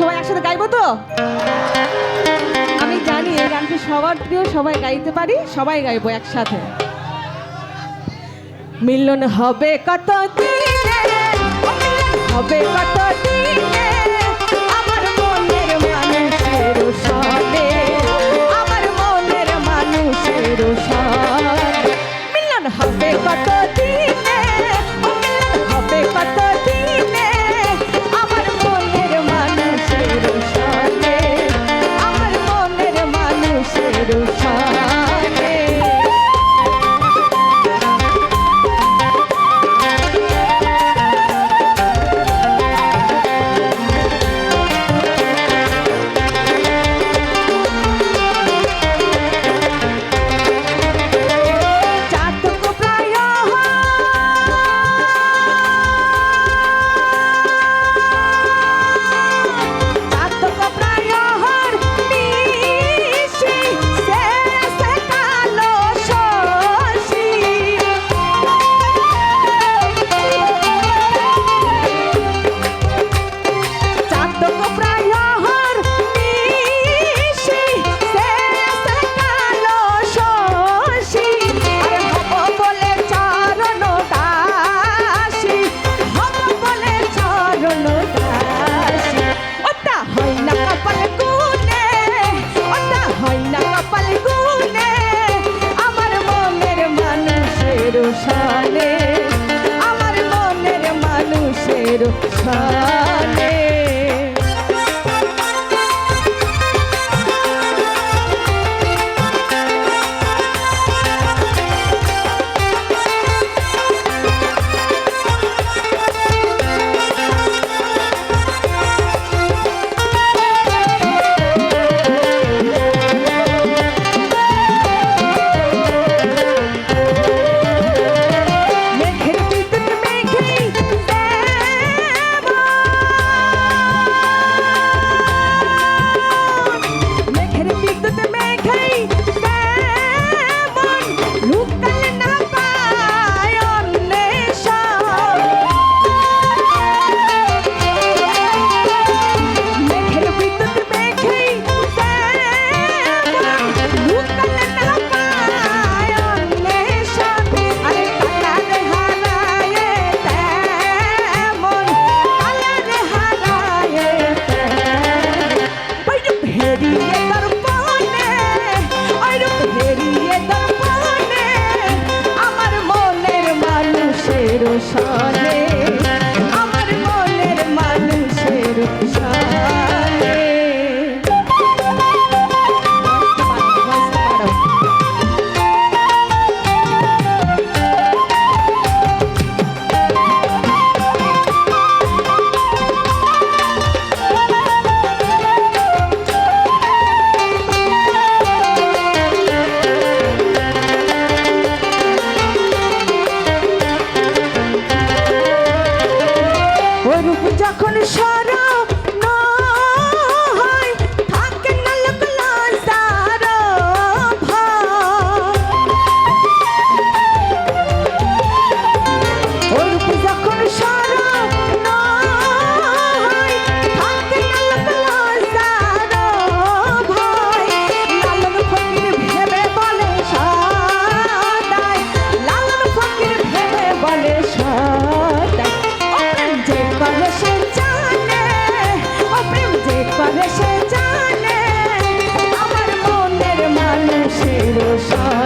সবাই একসাথে গাইবো তো? আমি জানি এই গানটি সবার প্রিয়, সবাই গাইতে পারি, সবাই গাইবো একসাথে। মিলন হবে কত হবে কত দিনে? রক্ষা Chúc ta সার আমার মনের মানুষের সব